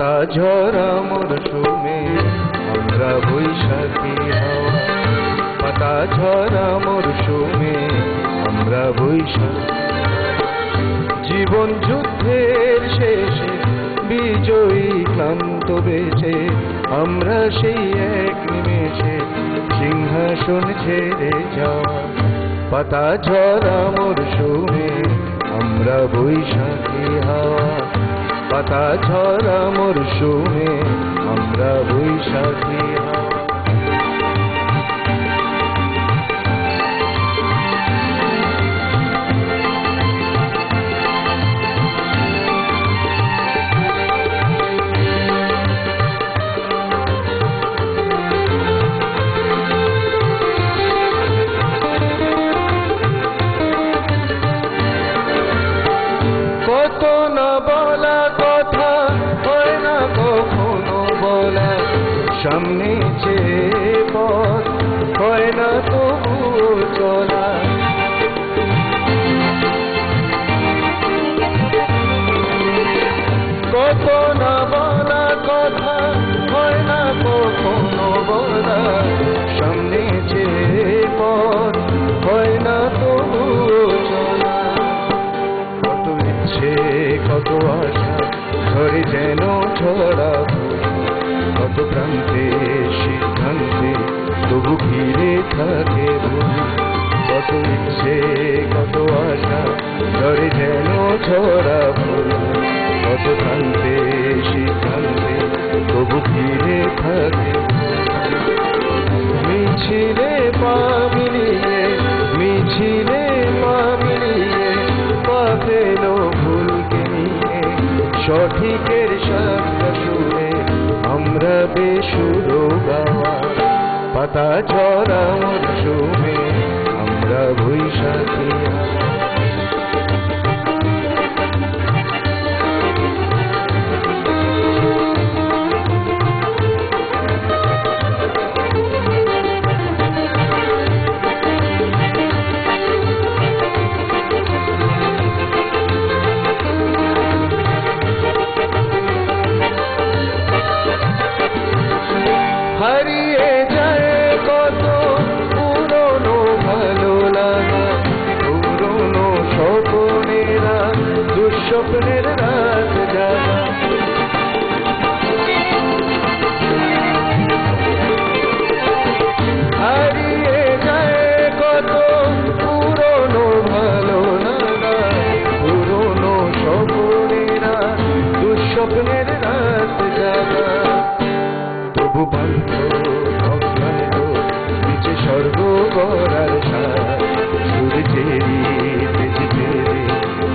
ঝরা মরশুমে আমরা বৈশাখী হাওয়া। পাতা ঝরা মরশুমে আমরা বৈশাখী। জীবন যুদ্ধের শেষে বিজয়ী ক্লান্ত বেছে আমরা সেই এক নিমেষে সিংহাসন ছেড়ে যাওয়া। পাতা ঝরা মরশুমে আমরা বৈশাখী হাওয়া। পাতা ছড়া মরশুমে আমরা সামনে চেয়ে পথ হয় না তবু চলা। কত না বলা কথা হয় না কখনো বলা। সামনে চেয়ে পথ হয় না তবু চলা। কত ইচ্ছে কত আশা ছড়া ফুল কত প্রান্তে সিদ্ধান্তে তবু ঘিরে থাকে। মিছিলে পা মিলিয়ে মিছিলে পা মিলিয়ে নিয়ে, সঠিকের শুনে আমরা বেসুরো গাওয়া। পাতা ঝরা মরশুমে হারিয়ে যায় কত পুরনো ভালো লাগা, পুরনো স্বপ্নেরা দুঃস্বপ্নের রাত জাগা। হারিয়ে ভালো রাত জাগা। বন্ধ অজ্ঞান নিচে স্বর্গ করার সার সূর্যেরই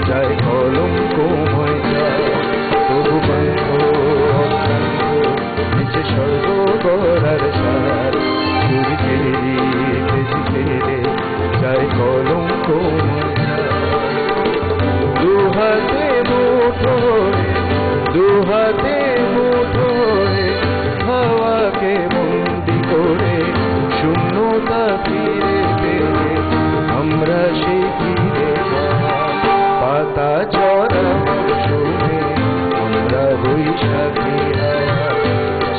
যায় কলম কোময় যায় তবু নিচে স্বর্গ করার বৈশাখী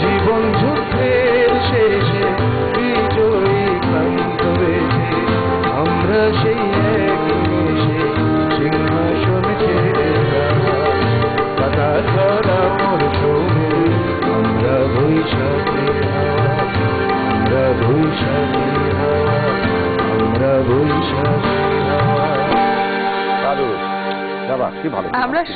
জীবন যুদ্ধের শেষে বিজয়ী ক্লান্ত বেশে আমরা সেই এক নিমেষে সিংহাসন ছেড়ে যাওয়া। পাতা মরশুমে আমরা বৈশাখী আমরা বৈশাখী আমরা বৈশাখী হাওয়া কি ভালো? আমরা